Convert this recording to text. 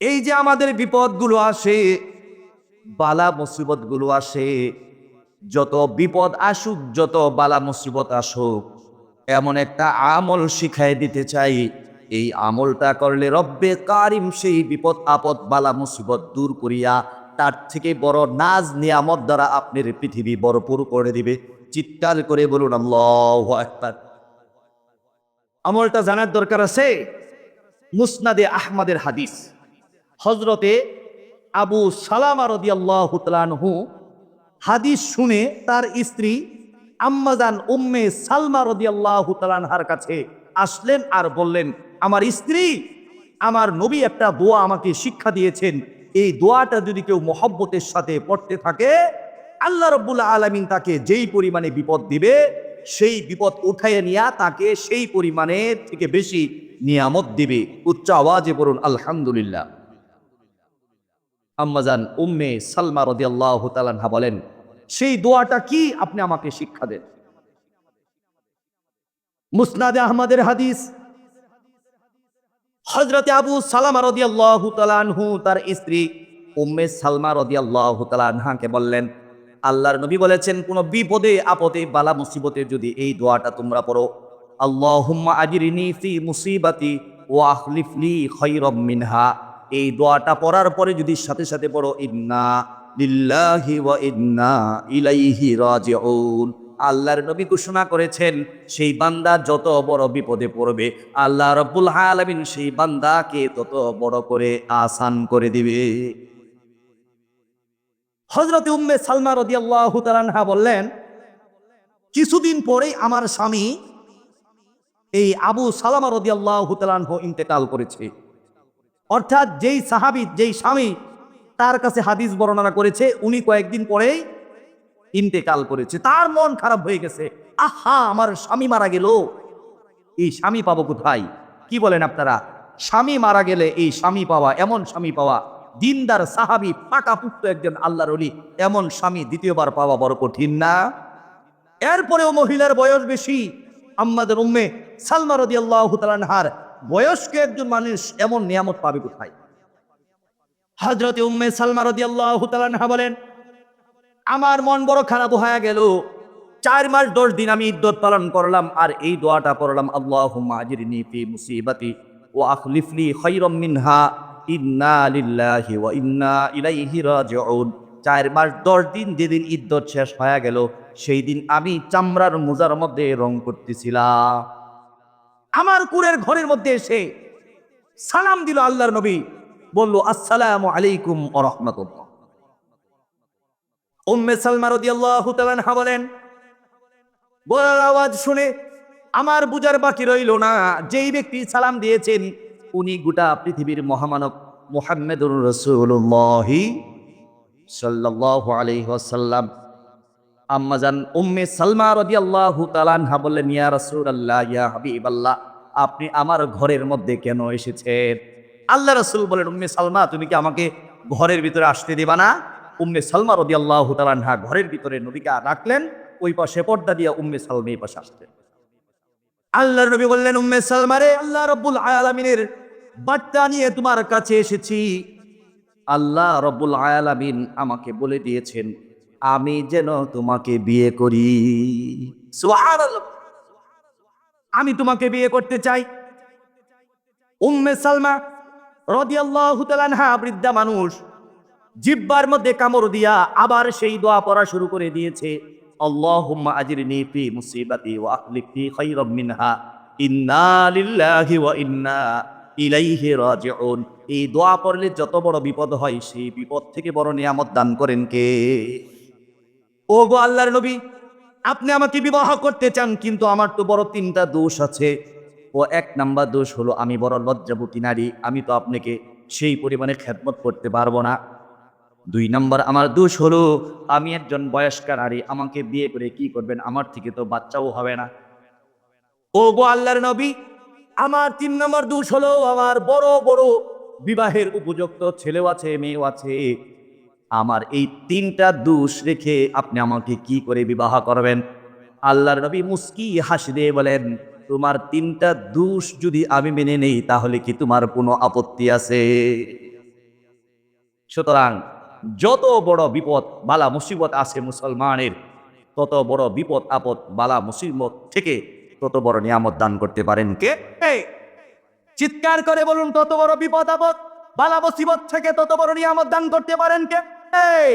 এই যে আমাদের বিপদগুলো আসে, বালা মুসিবতগুলো আসে, যত বিপদ আসুক, যত বালা মুসিবত আসুক, এমন একটা আমল শিখাই দিতে চাই। এই আমলটা করলে রব্বে কারিম সেই বিপদ, আপদ, বালা মুসিবত দূর করিয়া তার থেকে বড় নাজ, নিয়ামত দ্বারা আপনার পৃথিবী বড়পুর করে দিবে। চিৎকার করে বলুন আমলটা জানার দরকার আছে? মুসনাদে আহমদের হাদিস। হজরতে আবু সালামা রদিয়াল্লাহু তাআলাহু হাদিস শুনে তার স্ত্রী আম্মাজান উম্মে সালমা রদিয়াল্লাহু তাআলার কাছে আসলেন আর বললেন, আমার স্ত্রী, আমার নবী একটা দোয়া আমাকে শিক্ষা দিয়েছেন। এই দোয়াটা যদি কেউ মহব্বতের সাথে পড়তে থাকে, আল্লাহ রব্বুল আলমিন তাকে যেই পরিমাণে বিপদ দিবে, সেই বিপদ উঠাইয়ে নিয়া তাকে সেই পরিমাণে থেকে বেশি নিয়ামত দিবে। উচ্চ আওয়াজে বলুন, আলহামদুলিল্লাহ। আম্মাজান উম্মে সালমা রদিয়াল্লাহ তালানহা বলেন, সেই দোয়াটা কি আপনি আমাকে শিক্ষা দেন? মুসনাদে আহমদের হাদিস হজরতে আবু সালামা রদিয়াল্লাহু তালানহু তার স্ত্রী উম্মে সালমা রদিয়াল্লাহু তালানহাকে বললেন, আল্লাহর নবী বলেছেন, কোন বিপদে, আপদে, বালা, মুসিবতে যদি এই দোয়াটা তোমরা পড়ো, আল্লাহুম্মা আজরিনি ফি মুসিবাতি ওয়া আখলিফলি খায়রাম মিনহা। এই দোয়াটা পড়ার পরে যদি সাথে সাথে পড়ো, ইন্না লিল্লাহি ইন্না ইলাইহি রাজিউন। আল্লাহর নবী ঘোষণা করেছেন, সেই বান্দা যত বড় বিপদে পড়বে, আল্লাহ রব্বুল আলমিন সেই বান্দাকে তত বড় করে আসান করে দিবে। হজরত উম্মে সালমা রদিয়াল্লাহু তাআলা বললেন, কিছুদিন পরেই আমার স্বামী এই আবু সালামা রদিয়াল্লাহু তাআলা ইন্তেকাল করেছে। অর্থাৎ যেই সাহাবি, যেই স্বামী তার কাছে হাদিস বর্ণনা করেছে, উনি কয়েকদিন পরেই ইন্তেকাল করেছে। তার মন খারাপ হয়ে গেছে। আহা, আমার স্বামী মারা গেল। এই স্বামী পাবো কোথায়? কি বলেন আপনারা? স্বামী মারা গেলে এই স্বামী পাওয়া, এমন স্বামী পাওয়া, দিনদার সাহাবি, পাকাপুক্ত একজন আল্লাহর অলি এমন স্বামী দ্বিতীয়বার পাওয়া বড় কঠিন না? এরপরেও মহিলার বয়স বেশি। আম্মাদের উম্মে সালমা রদি আল্লাহ তালানহার বয়স্ক একজন মানুষ এমন নিয়ামত পাবে কোথায়? হজরতে উম্মে সালমা রদি আল্লাহ বলেন, আমার মন বড় খারাপ হয়ে গেল। চার মাস দশ দিন আমি ইদ্যত পালন করলাম আর এই দোয়াটা পড়লাম আল্লাহ ফি মুসিবাতি ও আখলিফলি মিনহা চার মাস দশ দিন যেদিন ইদ্যত শেষ হয়ে গেল, সেই দিন আমি চামড়ার মোজার মধ্যে রং করতেছিলাম। আমার কুরের ঘরের মধ্যে এসে সালাম দিল আল্লাহর নবী, বলল, আসসালাম আলাইকুম ওয়া রাহমাতুল্লাহ। উম্মে সালমা রাদিয়াল্লাহু তাআলা বলেন বলার আওয়াজ শুনে আমার বুঝার বাকি রইল না। যেই ব্যক্তি সালাম দিয়েছেন, উনি গোটা পৃথিবীর মহামানব মুহাম্মদুর রাসূলুল্লাহ সাল্লাল্লাহু আলাইহি ওয়াসাল্লাম। আম্মাজান উম্মে সালমা রাদিয়াল্লাহু তাআলা আনহা বললেন, ইয়া রাসূলুল্লাহ, ইয়া হাবিবাল্লাহ, আপনি আমার ঘরের মধ্যে কেন এসেছেন? আল্লাহ রাসূল বলেন, উম্মে সালমা, তুমি কি আমাকে ঘরের ভিতরে আসতে দিবা না? উম্মে সালমা রাদিয়াল্লাহু তাআলা আনহা ঘরের ভিতরে নবীকে রাখলেন ওই পাশে পর্দা দিয়া উম্মে সালমা এই পাশে আসলেন। আল্লাহর নবী বললেন, উম্মে সালমা রে, আল্লাহ রব্বুল আলামিনের বার্তা নিয়ে তোমার কাছে এসেছি। আল্লাহ রব্বুল আলামিন আমাকে বলে দিয়েছেন আমি যেন তোমাকে বিয়ে করি। আমি তোমাকে বিয়ে করতে চাই। উম্মে সালমা রাদিয়াল্লাহু বৃদ্ধা মানুষ, জিব্বার মধ্যে কামড় দিয়া আবার সেই দোয়া পড়া শুরু করে দিয়েছে। মুসিবাতি ইন্না এই দোয়া পড়লে যত বড় বিপদ হয়, সেই বিপদ থেকে বড় নিয়ামত দান করেন কে? ও গো আল্লাহর নবী, আপনি আমাকে বিবাহ করতে চান, কিন্তু আমার তো বড় তিনটা দোষ আছে। ও এক নাম্বার দোষ হলো আমি বড় লজ্জাবতী নারী, আমি তো আপনাকে সেই পরিমাণে খেদমত করতে পারব না। দুই নম্বর আমার দোষ হলো আমি একজন বয়স্ক নারী, আমাকে বিয়ে করে কি করবেন, আমার থেকে তো বাচ্চাও হবে না। ও গো আল্লাহর নবী, আমার তিন নম্বর দোষ হলো আমার বড় বড় বিবাহের উপযুক্ত ছেলেও আছে, মেয়েও আছে আমার এই তিনটা দোষ রেখে আপনি আমাকে কি করে বিবাহ করবেন? আল্লাহর নবী মুস্কি হাসি দিয়ে বলেন, তোমার তিনটা দোষ যদি আমি মেনে নেই, তাহলে কি তোমার কোনো আপত্তি আছে? সুতরাং যত বড় বিপদ, বালা মুসিবত আছে মুসলমানের, তত বড় বিপদ, আপদ, বালা মুসিবত থেকে তত বড় নিয়ামত দান করতে পারেন কে? চিৎকার করে বলুন, তত বড় বিপদ, আপদ, বালা মুসিবত থেকে তত বড় নিয়ামত দান করতে পারেন কে? এই